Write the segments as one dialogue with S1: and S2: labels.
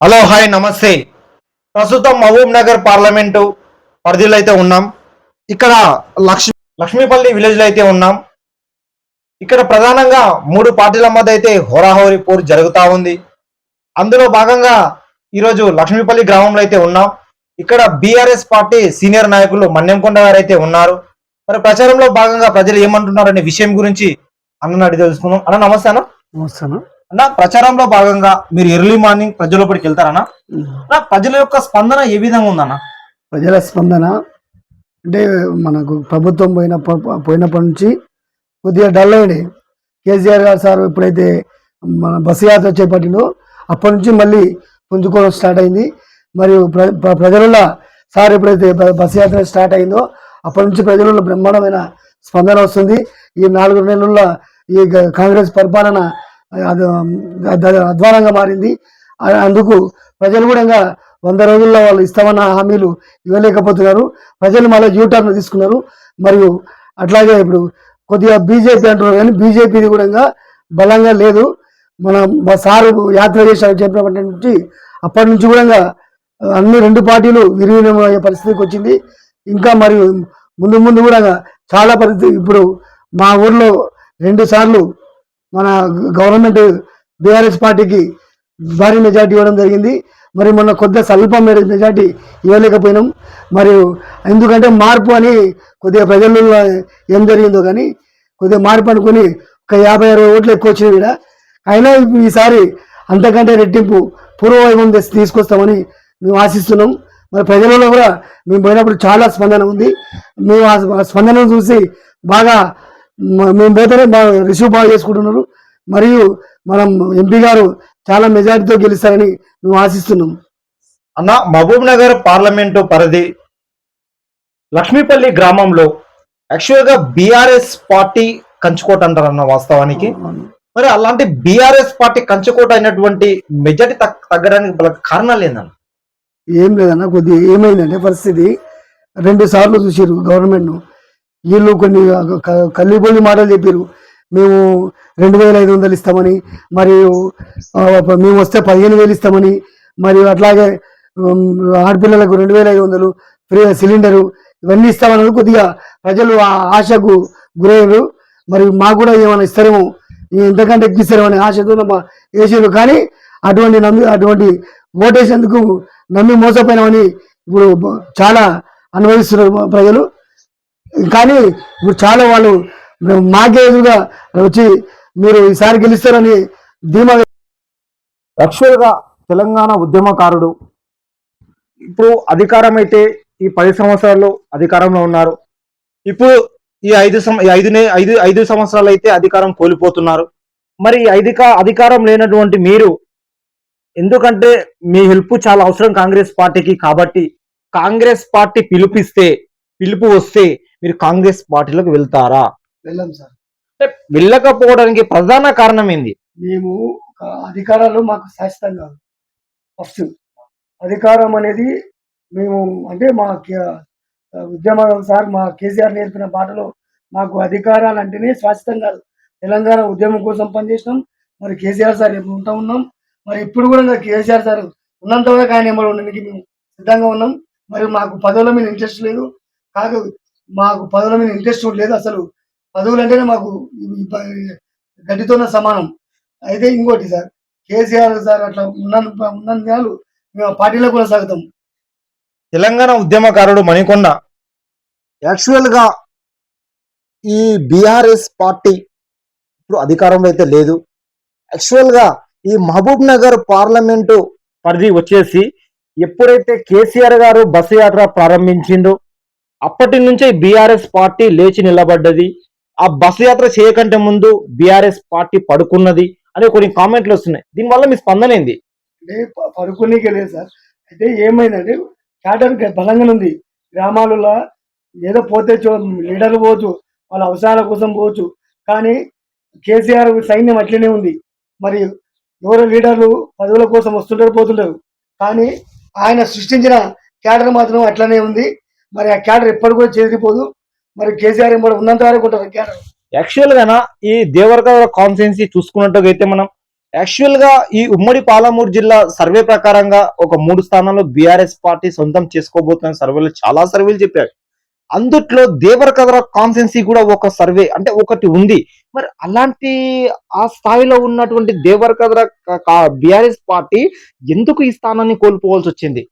S1: Hello hi నమస్తే. ప్రస్తుతం Mahabub Nagar parliament పరిధిలో అయితే ఉన్నాం. ఇక్కడ లక్ష్మీ లక్ష్మీపల్లి విలేజ్లో అయితే ఉన్నాం. ఇక్కడ ప్రధానంగా మూడు పార్టీల మధ్య అయితే హోరాహోరీ పోరు జరుగుతూ ఉంది. అందులో భాగంగా ఈరోజు లక్ష్మీపల్లి గ్రామంలో అయితే ఉన్నాం. ఇక్కడ బీఆర్ఎస్ పార్టీ సీనియర్ నాయకులు మన్యంకొండ గారు అయితే ఉన్నారు. మరి ప్రచారంలో భాగంగా ప్రజలు ఏమంటున్నారు అనే విషయం గురించి అన్న అడిగి తెలుసుకుందాం. అన్న నమస్తే అన్న.
S2: నమస్తే
S1: అన్న ప్రచారంలో భాగంగా మీరు ఎర్లీ మార్నింగ్ ప్రజల వెళ్తారన్నా? అన్న, ప్రజల యొక్క స్పందన ఏ విధంగా ఉందన్న?
S2: ప్రజల స్పందన అంటే మనకు ప్రభుత్వం పోయిన పోయినప్పటి నుంచి కొద్దిగా డల్ అయ్యింది కేసీఆర్ గారు సార్ ఎప్పుడైతే మన బస్సు యాత్ర చేపట్టిందో అప్పటి నుంచి మళ్ళీ పుంజుకోవడం స్టార్ట్ అయింది. మరియు ప్ర ప్రజలలో సార్ ఎప్పుడైతే బస్సు యాత్ర స్టార్ట్ అయిందో అప్పటి నుంచి ప్రజలలో బ్రహ్మాండమైన స్పందన వస్తుంది. ఈ నాలుగు నెలల్లో ఈ కాంగ్రెస్ పరిపాలన అధ్వానంగా మారింది. అందుకు ప్రజలు కూడా వంద రోజుల్లో వాళ్ళు ఇస్తామన్న హామీలు ఇవ్వలేకపోతున్నారు. ప్రజలు మళ్ళీ యూటర్న్ తీసుకున్నారు. మరియు అట్లాగే ఇప్పుడు కొద్దిగా బీజేపీ అంటున్నారు కానీ బీజేపీది కూడా బలంగా లేదు. మన మా సారు యాత్ర చేశారు చెప్పినప్పటి నుంచి అప్పటి నుంచి కూడా అన్ని రెండు పార్టీలు విలీనం అయ్యే పరిస్థితికి వచ్చింది. ఇంకా మరియు ముందు ముందు కూడా చాలా పరిస్థితి ఇప్పుడు మా ఊర్లో రెండు సార్లు మన గవర్నమెంట్ బీఆర్ఎస్ పార్టీకి భారీ మెజార్టీ ఇవ్వడం జరిగింది. మరి మొన్న కొద్దిగా స్వల్ప మెజార్టీ ఇవ్వలేకపోయినాం. మరియు ఎందుకంటే మార్పు అని కొద్దిగా ప్రజల్లో ఏం జరిగిందో కానీ కొద్దిగా మార్పు అనుకుని ఒక యాభై అరవై ఓట్లు ఎక్కువ వచ్చినాయి కూడా అయినా ఈసారి అంతకంటే రెట్టింపు పూర్వవైభవం తెచ్చి తీసుకొస్తామని మేము ఆశిస్తున్నాం. మరి ప్రజలలో కూడా మేము పోయినప్పుడు చాలా స్పందన ఉంది. మేము ఆ స్పందనను చూసి బాగా మేము పోతేనే బాగా రిసీవ్ బాగా చేసుకుంటున్నారు. మరియు మనం ఎంపీ గారు చాలా మెజారిటీతో గెలుస్తారని మేము ఆశిస్తున్నాం.
S1: అన్న మహబూబ్ నగర్ పార్లమెంటు పరిధి లక్ష్మీపల్లి గ్రామంలో యాక్చువల్గా బీఆర్ఎస్ పార్టీ కంచుకోట అంటారు అన్న వాస్తవానికి మరి అలాంటి బీఆర్ఎస్ పార్టీ కంచుకోట అయినటువంటి మెజార్టీ తగ్- తగ్గడానికి కారణాలు ఏందన్న?
S2: ఏం లేదన్న కొద్ది ఏమైందంటే పరిస్థితి. రెండు సార్లు చూసారు గవర్నమెంట్ను. వీళ్ళు కొన్ని కల్లిపోయి మాటలు చెప్పారు మేము రెండు వేల ఐదు వందలు ఇస్తామని మరియు మేము వస్తే పదిహేను వేలు ఇస్తామని మరియు అట్లాగే ఆడపిల్లలకు రెండు వేల ఐదు వందలు ఫ్రీ సిలిండరు ఇవన్నీ ఇస్తామని కొద్దిగా ప్రజలు ఆ ఆశకు గురయ్యారు. మరి మాకు కూడా ఏమైనా ఇస్తారేమో ఎంతకంటే ఎక్కిస్తారేమో అనే ఆశతో మా- వేసారు కానీ అటువంటి నమ్మి అటువంటి ఓటేసేందుకు నమ్మి మోసపోయినామని ఇప్పుడు చాలా అనుభవిస్తున్నారు ప్రజలు. కానీ ఇప్పుడు చాలా వాళ్ళు మాకే ఎదురుగా వచ్చి మీరు ఈసారి గెలుస్తారని ధీమా
S1: యాక్చువల్గా తెలంగాణ ఉద్యమకారుడు ఇప్పుడు అధికారం అయితే ఈ పది సంవత్సరాలు అధికారంలో ఉన్నారు. ఇప్పుడు ఈ ఐదు సం- ఈ ఐదు ఐదు ఐదు సంవత్సరాలు అయితే అధికారం కోల్పోతున్నారు. మరి ఈ అధికారం లేనటువంటి మీరు ఎందుకంటే మీ హెల్ప్ చాలా అవసరం కాంగ్రెస్ పార్టీకి కాబట్టి కాంగ్రెస్ పార్టీ పిలుపిస్తే పిలుపు వస్తే మీరు కాంగ్రెస్ పార్టీలోకి వెళ్తారా?
S2: వెళ్ళాం సార్.
S1: వెళ్ళకపోవడానికి ప్రధాన కారణం ఏంది?
S2: మేము అధికారాలు మాకు శాశ్వతం కాదు. ఫస్ట్ అధికారం అనేది మేము అంటే మా ఉద్యమ సార్ మా కేసీఆర్ నేర్పిన బాటలో మాకు అధికారాలు అంటేనే శాశ్వతం కాదు. తెలంగాణ ఉద్యమం కోసం పనిచేసినాం. మరి కేసీఆర్ సార్ ఎప్పుడు ఉంటా ఉన్నాం? మరి ఇప్పుడు కూడా కేసీఆర్ సార్ ఉన్నంత వరకు ఆయన ఉండడానికి మేము సిద్ధంగా ఉన్నాం. మరి మాకు పదవుల మీద ఇంట్రెస్ట్ లేదు. కాదు మాకు పదవుల మీద ఇంట్రెస్ట్ లేదు అసలు. పదవులు అంటేనే మాకు గడ్డితోనే సమానం. అయితే ఇంకోటి సార్ కేసీఆర్ సార్ అట్లా ఉన్న ఉన్నంత దినాలు మేము ఆ పార్టీలో కొనసాగుతాం
S1: తెలంగాణ ఉద్యమకారుడు మణికొండ యాక్చువల్గా ఈ బీఆర్ఎస్ పార్టీ ఇప్పుడు అధికారంలో అయితే లేదు. యాక్చువల్గా ఈ మహబూబ్ నగర్ పార్లమెంటు పరిధి వచ్చేసి ఎప్పుడైతే కేసీఆర్ గారు బస్సు యాత్ర ప్రారంభించిందో అప్పటి నుంచే బీఆర్ఎస్ పార్టీ లేచి నిలబడ్డది. ఆ బస్సు యాత్ర చేయకంటే ముందు బీఆర్ఎస్ పార్టీ పడుకున్నది అనే కొన్ని కామెంట్లు వస్తున్నాయి. దీనివల్ల మీ స్పందన ఏంది?
S2: అంటే పడుకునేకే లేదు సార్. అయితే ఏమైందంటే క్యాడర్ బలంగా ఉంది. గ్రామాలలో ఏదో పోతే చో- లీడర్లు పోవచ్చు వాళ్ళ అవసరాల కోసం పోవచ్చు. కానీ కేసీఆర్ సైన్యం అట్లనే ఉంది. మరి ఎవరు లీడర్లు పదవుల కోసం వస్తుంటారు పోతుంటారు. కానీ ఆయన సృష్టించిన క్యాడర్ మాత్రం అట్లనే ఉంది. మరి ఆ క్యాడర్ ఎప్పటి కూడా చెదిరిపోదు. మరి కేసీఆర్ ఎంబడి ఉన్నంత వరకు ఉంటారు క్యాడర్.
S1: యాక్చువల్గా ఈ దేవరకర కాన్స్టిట్యున్సీ చూసుకున్నట్టుగా అయితే మనం యాక్చువల్గా ఈ ఉమ్మడి పాలమూరు జిల్లా సర్వే ప్రకారంగా ఒక మూడు స్థానాల్లో బీఆర్ఎస్ పార్టీ సొంతం చేసుకోబోతున్న సర్వేలు చాలా సర్వేలు చెప్పారు. అందుట్లో దేవరకద్ర కాన్సెన్సీ కూడా ఒక సర్వే అంటే ఒకటి ఉంది. మరి అలాంటి ఆ స్థాయిలో ఉన్నటువంటి దేవరకద్ర బీఆర్ఎస్ పార్టీ ఎందుకు ఈ స్థానాన్ని కోల్పోవాల్సి వచ్చింది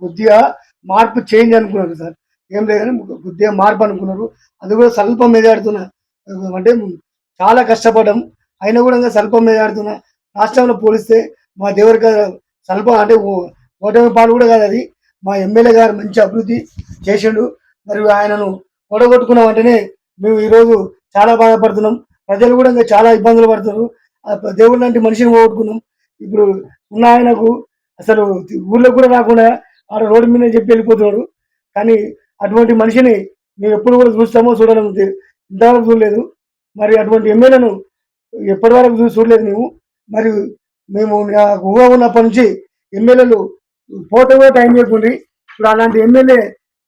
S2: కొద్దిగా మార్పు చేంజ్ అనుకున్నారు సార్. ఏం లేదని కొద్దిగా మార్పు అనుకున్నారు. అది కూడా స్వల్పం మెజాడుతున్న అంటే చాలా కష్టపడడం. అయినా కూడా ఇంకా స్వల్పం మెజాడుతున్న రాష్ట్రంలో పోలిస్తే మా దేవుడి స్వల్పం అంటే ఓ- ఓటమి పాలు కూడా కాదు అది. మా ఎమ్మెల్యే గారు మంచి అభివృద్ధి చేసిండు. మరియు ఆయనను కొడగొట్టుకున్న వెంటనే మేము ఈరోజు చాలా బాధపడుతున్నాం. ప్రజలు కూడా ఇంకా చాలా ఇబ్బందులు పడుతున్నారు. దేవుడు లాంటి మనిషిని పోగొట్టుకున్నాం. ఇప్పుడు ఉన్న ఆయనకు అసలు ఊళ్ళో కూడా రాకుండా ఆడ రోడ్డు మీద చెప్పి వెళ్ళిపోతున్నాడు. కానీ అటువంటి మనిషిని మేము ఎప్పుడు కూడా చూస్తామో చూడడం ఇంతవరకు చూడలేదు. మరి అటువంటి ఎమ్మెల్యేను ఎప్పటి వరకు చూడలేదు మేము మరి మేము ఊహ ఉన్నప్పటి నుంచి ఎమ్మెల్యేలు ఫోటో టైం చేయకుండా ఇప్పుడు అలాంటి ఎమ్మెల్యే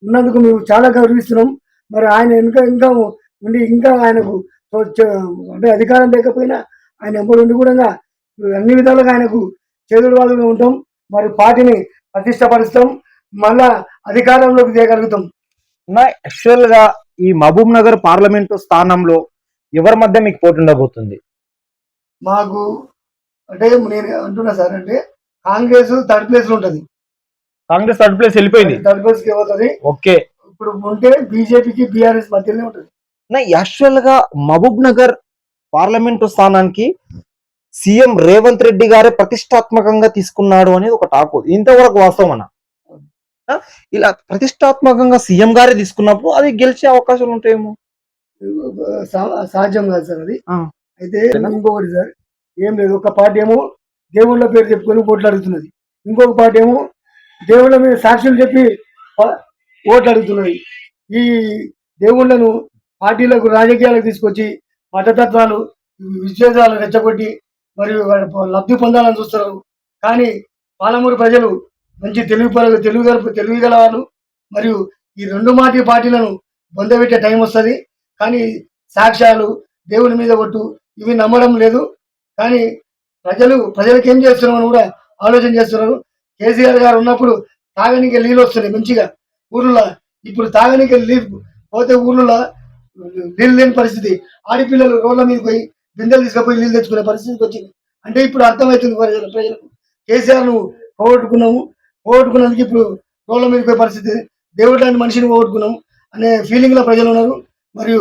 S2: ఉన్నందుకు మేము చాలా గౌరవిస్తున్నాం. మరి ఆయన ఇంకా ఇంకా ఉండి ఇంకా ఆయనకు అంటే అధికారం లేకపోయినా ఆయన ఎంబడి ఉండి కూడా అన్ని విధాలుగా ఆయనకు చేదుడు వాళ్ళుగా ఉంటాం. మరి పార్టీని ప్రతిష్టపరుస్తాం. మళ్ళా అధికారంలోకి చేయగలుగుతాం
S1: యాక్చువల్గా ఈ మహబూబ్ నగర్ పార్లమెంటు స్థానంలో ఎవరి మధ్య మీకు పోటీ ఉండబోతుంది?
S2: మాకు అంటే నేను అంటున్నా సార్ అంటే కాంగ్రెస్ థర్డ్ ప్లేస్లో ఉంటది.
S1: కాంగ్రెస్ థర్డ్ ప్లేస్ వెళ్ళిపోయింది.
S2: థర్డ్ ప్లేస్కి పోతుంది.
S1: ఓకే.
S2: ఇప్పుడు ఉంటే బీజేపీకి బీఆర్ఎస్ మధ్యలోనే ఉంటది.
S1: యాక్చువల్గా మహబూబ్ నగర్ పార్లమెంటు స్థానానికి సీఎం రేవంత్ రెడ్డి గారే ప్రతిష్టాత్మకంగా తీసుకున్నాడు అనేది ఒక టాక్. ఇంతవరకు వాస్తవం అన్న? ఇలా ప్రతిష్టాత్మకంగా సీఎం గారే తీసుకున్నప్పుడు అది గెలిచే అవకాశాలు ఉంటాయేమో?
S2: సాధ్యం కాదు సార్ అది. అయితే ఇంకొకటి సార్ ఏం లేదు ఒక పార్టీ ఏమో దేవుళ్ళ పేరు చెప్పుకొని ఓట్లు అడుగుతున్నది ఇంకొక పార్టీ ఏమో దేవుళ్ళ మీద సాక్షులు చెప్పి ఓట్లు అడుగుతున్నది ఈ దేవుళ్ళను పార్టీలకు రాజకీయాలకు తీసుకొచ్చి మతతత్వాలు విశ్వేషాలు రెచ్చగొట్టి మరియు లబ్ధి పొందాలని చూస్తున్నారు కానీ పాలమూరు ప్రజలు మంచి తెలుగు పనులు తెలుగు గల- తెలుగు గలవారు వాళ్ళు మరియు ఈ రెండు మాటి పార్టీలను పొందబెట్టే టైం వస్తుంది. కానీ సాక్ష్యాలు దేవుని మీద ఒట్టు ఇవి నమ్మడం లేదు. కానీ ప్రజలు ప్రజలకు ఏం చేస్తున్నామని కూడా ఆలోచన చేస్తున్నారు. కేసీఆర్ గారు ఉన్నప్పుడు తాగనికి నీళ్ళు వస్తున్నాయి మంచిగా. ఊర్లో ఇప్పుడు తాగనీకి నీళ్ళు పోతే ఊర్లో నీళ్ళు లేని పరిస్థితి. ఆడపిల్లలు రోడ్ల మీద పోయి బిందెలు తీసుకుపోయి నీళ్ళు తెచ్చుకునే పరిస్థితికి వచ్చింది. అంటే ఇప్పుడు అర్థమవుతుంది ప్రజలు ప్రజలకు. కేసీఆర్ను పోగొట్టుకున్నాము పోగొట్టుకున్నందుకు ఇప్పుడు రోడ్ల మీద పోయే పరిస్థితి. దేవుడు లాంటి మనిషిని పోగొట్టుకున్నాం అనే ఫీలింగ్లో ప్రజలు ఉన్నారు. మరియు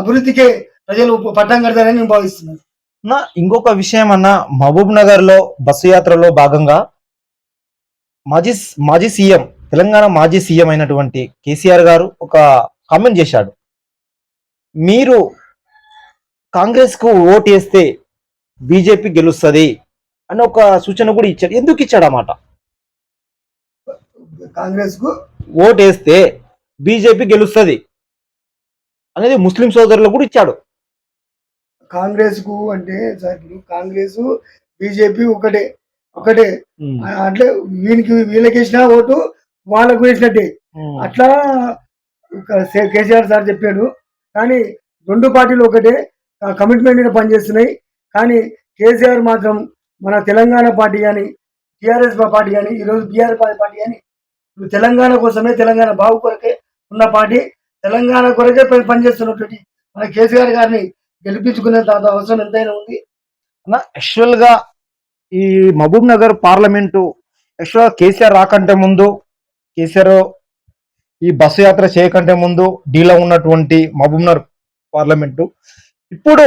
S2: అభివృద్ధికే ప్రజలు పట్టం కడతారని నేను భావిస్తున్నాను.
S1: నా ఇంకొక విషయం అన్న మహబూబ్ నగర్లో బస్సు యాత్రలో భాగంగా మాజీ మాజీ సీఎం తెలంగాణ మాజీ సీఎం అయినటువంటి కేసీఆర్ గారు ఒక కామెంట్ చేశాడు. మీరు కాంగ్రెస్కు ఓటు వేస్తే బీజేపీ గెలుస్తుంది అని ఒక సూచన కూడా ఇచ్చాడు. ఎందుకు ఇచ్చాడు అన్నమాట
S2: కాంగ్రెస్కు
S1: ఓటు వేస్తే బీజేపీ గెలుస్తుంది అనేది ముస్లిం సోదరులు కూడా ఇచ్చాడు.
S2: కాంగ్రెస్కు అంటే సార్ కాంగ్రెస్ బీజేపీ ఒకటే ఒకటే. అంటే వీనికి వీళ్ళకి వేసిన ఓటు వాళ్ళకు వేసినట్టే. అట్లా కేసీఆర్ సార్ చెప్పాడు. కానీ రెండు పార్టీలు ఒకటే కమిట్మెంట్ మీద పనిచేస్తున్నాయి. కానీ కేసీఆర్ మాత్రం మన తెలంగాణ పార్టీ కానీ టీఆర్ఎస్ పార్టీ కానీ ఈరోజు బీఆర్ పార్టీ కానీ ఇప్పుడు తెలంగాణ కోసమే తెలంగాణ బాబు కొరకే ఉన్న పార్టీ తెలంగాణ కొరకే పని- పనిచేస్తున్నటువంటి మన కేసీఆర్ గారిని గెలిపించుకునే అవసరం ఎంతైనా ఉంది.
S1: యాక్చువల్గా ఈ మహబూబ్ నగర్ పార్లమెంటు యాక్చువల్గా కేసీఆర్ రాకంటే ముందు కేసీఆర్ ఈ బస్సు యాత్ర చేయకంటే ముందు డీలో ఉన్నటువంటి మహబూబ్ నగర్ పార్లమెంటు ఇప్పుడు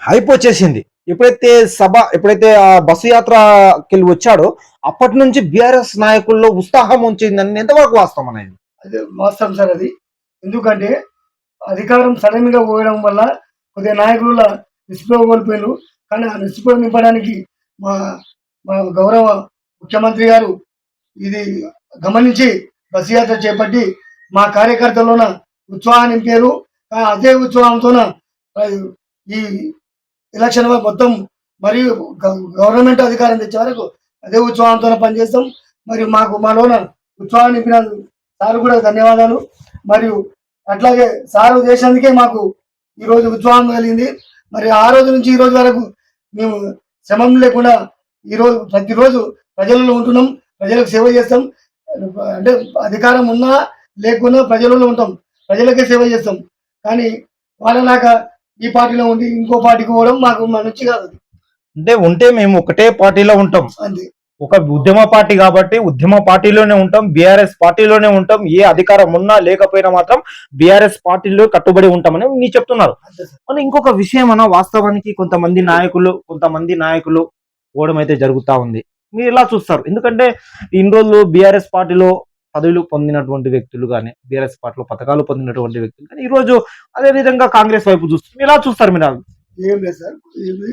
S1: హైప్ వచ్చేసింది. ఎప్పుడైతే సభ ఎప్పుడైతే ఆ బస్సు యాత్రకి వచ్చాడో అప్పటి నుంచి బీఆర్ఎస్ నాయకుల్లో ఉత్సాహం ఉంచిందని ఎంతవరకు వాస్తవం అనేది?
S2: అది వాస్తవం సార్ అది. ఎందుకంటే అధికారం సడన్గా పోయడం వల్ల కొద్దిగా నాయకుల నిస్పృహ కోల్పోయారు కానీ ఆ నిస్పృహ నింపడానికి మా మా గౌరవ ముఖ్యమంత్రి గారు ఇది గమనించి బస్ యాత్ర చేపట్టి మా కార్యకర్తలోన ఉత్సాహం నింపారు. అదే ఉత్సాహంతోన ఈ ఎలక్షన్ మొత్తం మరియు గవర్నమెంట్ అధికారం తెచ్చే వరకు అదే ఉత్సాహంతో పనిచేస్తాం. మరియు మాకు మాలోన ఉత్సవాన్ని నింపినందుకు సార్ కూడా ధన్యవాదాలు. మరియు అట్లాగే సారు దేశానికే మాకు ఈరోజు రోజు ఉత్సాహం కలిగింది. మరి ఆ రోజు నుంచి ఈ రోజు వరకు మేము శ్రమం లేకుండా ఈరోజు ప్రతిరోజు ప్రజలలో ఉంటున్నాం. ప్రజలకు సేవ చేస్తాం. అంటే అధికారం ఉన్నా లేకున్నా ప్రజలలో ఉంటాం. ప్రజలకే సేవ చేస్తాం. కానీ వాళ్ళలాగా ఈ పార్టీలో ఉండి ఇంకో పార్టీకి పోవడం మాకు మన నుంచి కాదు.
S1: అంటే ఉంటే మేము ఒకటే పార్టీలో ఉంటాం.
S2: అంతే.
S1: ఒక ఉద్యమ పార్టీ కాబట్టి ఉద్యమ పార్టీలోనే ఉంటాం బీఆర్ఎస్ పార్టీలోనే ఉంటాం. ఏ అధికారం ఉన్నా లేకపోయినా మాత్రం బీఆర్ఎస్ పార్టీలో కట్టుబడి ఉంటామని మీరు చెప్తున్నారు. మన ఇంకొక విషయం అన్న వాస్తవానికి కొంతమంది నాయకులు కొంతమంది నాయకులు ఓవడం అయితే జరుగుతా ఉంది. మీరు ఇలా చూస్తారు? ఎందుకంటే ఇన్ని రోజులు బీఆర్ఎస్ పార్టీలో పదవులు పొందినటువంటి వ్యక్తులు కానీ బీఆర్ఎస్ పార్టీలో పథకాలు పొందినటువంటి వ్యక్తులు కానీ ఈరోజు అదేవిధంగా అదే విధంగా కాంగ్రెస్ వైపు చూస్తుంది ఎలా చూస్తారు మీరు
S2: ఏం లేదు సార్. ఇది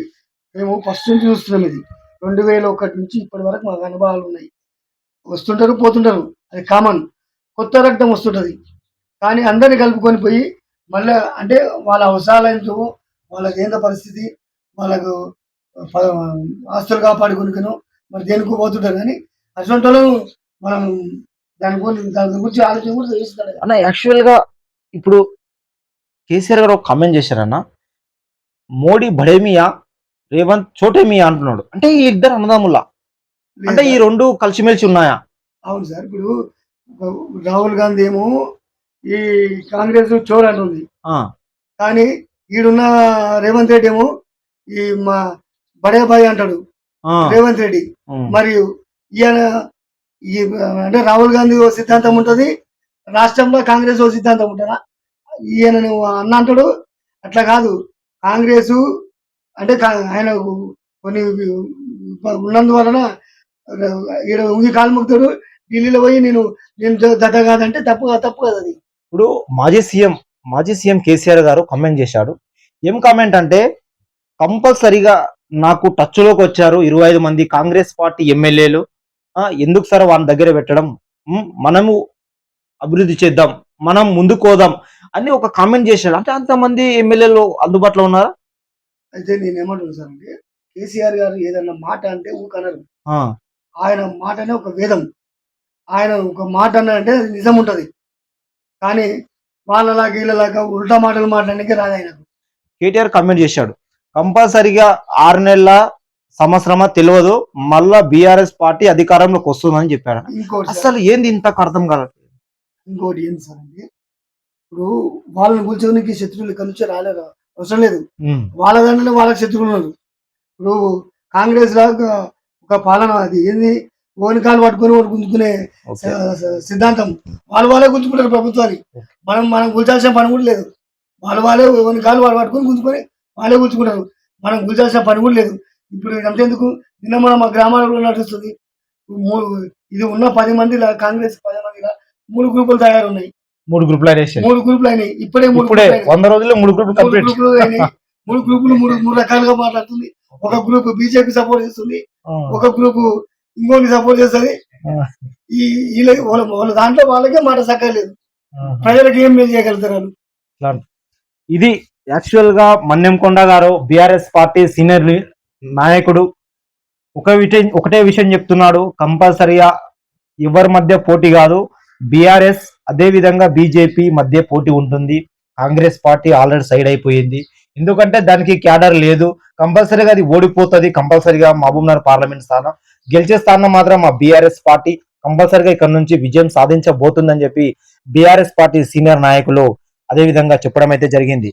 S2: మేము ఫస్ట్ నుంచి చూస్తున్నాం ఇది. రెండు వేల ఒకటి నుంచి ఇప్పటి వరకు మాకు అనుభవాలు ఉన్నాయి. వస్తుంటారు పోతుంటారు. అది కామన్ కొత్త రక్తం వస్తుంటది. కానీ అందరిని కలుపుకొని పోయి మళ్ళీ అంటే వాళ్ళ అవసరాలతో వాళ్ళకి ఏందో పరిస్థితి వాళ్ళకు ఆస్తులు కాపాడుకునికను మరి దేనికి పోతుంటారు. కానీ అటువంటి మనం దాని గురించి ఆలోచన కూడా చేస్తున్నాడు.
S1: అన్న యాక్చువల్గా ఇప్పుడు కేసీఆర్ గారు ఒక కామెంట్ చేశారన్న మోడీ బడేమియా రేవంత్ చోటేమియా అంటున్నాడు. అంటే ఈ ఇద్దరు అన్నదమ్ముల? అంటే ఈ రెండు కలిసిమెలిసి ఉన్నాయా?
S2: అవును సార్ ఇప్పుడు రాహుల్ గాంధీ ఏమో ఈ కాంగ్రెస్ చోర్ అంటుంది కానీ ఈడున్న రేవంత్ రెడ్డి ఏమో ఈ మా బడే బాయ్ అంటాడు రేవంత్ రెడ్డి. మరియు ఈయన ఈ అంటే రాహుల్ గాంధీ ఓ సిద్ధాంతం ఉంటది రాష్ట్రంలో కాంగ్రెస్ ఓ సిద్ధాంతం ఉంటుందా? ఈయన నువ్వు అన్న అంటాడు. అట్లా కాదు. కాంగ్రెస్ అంటే ఆయన కొన్ని ఉన్నందువలన ఈడ ఉంగి కాలుముక్తుడు ఢిల్లీలో పోయి నేను నేను దద్ద కాదంటే తప్పు తప్పు కదా అది.
S1: ఇప్పుడు మాజీ సీఎం మాజీ సీఎం కేసీఆర్ గారు కామెంట్ చేశాడు. ఏం కామెంట్ అంటే కంపల్సరీగా నాకు టచ్లోకి వచ్చారు ఇరవై ఐదు మంది కాంగ్రెస్ పార్టీ ఎమ్మెల్యేలు. ఎందుకు సార్ వాళ్ళ దగ్గర పెట్టడం? మనము అభివృద్ధి చేద్దాం మనం ముందుకు పోదాం అని ఒక కామెంట్ చేశాడు. అంటే అంతమంది ఎమ్మెల్యేలు అందుబాటులో ఉన్నారా?
S2: అయితే నేను ఏమంటున్నాను సార్ అంటే కేసీఆర్ గారు ఏదన్నా మాట అంటే ఊకనరు ఆయన మాటనే ఒక వేదం. ఆయన ఒక మాట అది నిజం ఉంటది. కానీ వాళ్ళలాగా వీళ్ళలాగా ఉల్టా మాటలు మాట్లాడడానికి రాదు ఆయనకు.
S1: కేటీఆర్ కామెంట్ చేశాడు. కంపల్సరీగా ఆరు నెలల సంవత్సరమా తెలియదు మళ్ళా బీఆర్ఎస్ పార్టీ అధికారంలోకి వస్తుందని
S2: సార్,
S1: అసలు ఏంది ఇంత అర్థం కాదు
S2: ఇంకోటి ఏంటి సార్ అంటే ఇప్పుడు వాళ్ళని కూర్చోనికి శత్రువులు నుంచి రాలేదు అవసరం లేదు. వాళ్ళ దాంట్లో వాళ్ళకి శత్రువులు ఉన్నారు. ఇప్పుడు కాంగ్రెస్ లాగా ఒక పాలన అది. ఏంది? ఓనికాలు పట్టుకొని ఒకటి గుంజుకునే సిద్ధాంతం. వాళ్ళు వాళ్ళే గుంజుకుంటారు ప్రభుత్వాన్ని. మనం మనం గుంజాల్సిన పని కూడా లేదు. వాళ్ళు వాళ్ళే ఓనికాలు వాళ్ళు పట్టుకొని గుంజుకొని వాళ్ళే గుంజుకుంటారు. మనం గుంజాల్సిన పని కూడా లేదు. ఇప్పుడు అంతేందుకు? నిన్న మనం మా గ్రామాలలో నడుస్తుంది. ఇది ఉన్న పది మందిలా కాంగ్రెస్ పది మందిలా మూడు గ్రూపులు తయారున్నాయి.
S1: మూడు గ్రూపులు అనేసి.
S2: మూడు గ్రూపులు అయినాయి. ఇప్పుడే మూడు
S1: ఇప్పుడే. వంద రోజుల్లో మూడు గ్రూపులు కంప్లీట్
S2: అయినాయి. మూడు గ్రూపులు మూడు మూడు రకాలుగా మాట్లాడుతుంది. ఒక గ్రూప్ బీజేపీ సపోర్ట్ చేస్తుంది. ఒక గ్రూప్ ఇంకోటి సపోర్ట్ చేస్తుంది. ఈ వీళ్ళ వాళ్ళ దాంట్లో వాళ్ళకే మాట సక్కలేదు ప్రజలకు ఏం మేలు చేయగలుగుతారు?
S1: ఇది యాక్చువల్గా మన్నెంకొండ గారు బిఆర్ఎస్ పార్టీ సీనియర్ నాయకుడు ఒక విషయం ఒకటే విషయం చెప్తున్నాడు. కంపల్సరీగా ఎవరి మధ్య పోటీ కాదు. బీఆర్ఎస్ అదేవిధంగా బీజేపీ మధ్య పోటీ ఉంటుంది. కాంగ్రెస్ పార్టీ ఆల్రెడీ సైడ్ అయిపోయింది. ఎందుకంటే దానికి క్యాడర్ లేదు. కంపల్సరీగా అది ఓడిపోతుంది. కంపల్సరీగా మహబూబ్నగర్ పార్లమెంట్ స్థానం. గెలిచే స్థానం మాత్రం మా బీఆర్ఎస్ పార్టీ. కంపల్సరీగా ఇక్కడ నుంచి విజయం సాధించబోతుందని చెప్పి బీఆర్ఎస్ పార్టీ సీనియర్ నాయకులు అదే విధంగా చెప్పడం అయితే జరిగింది.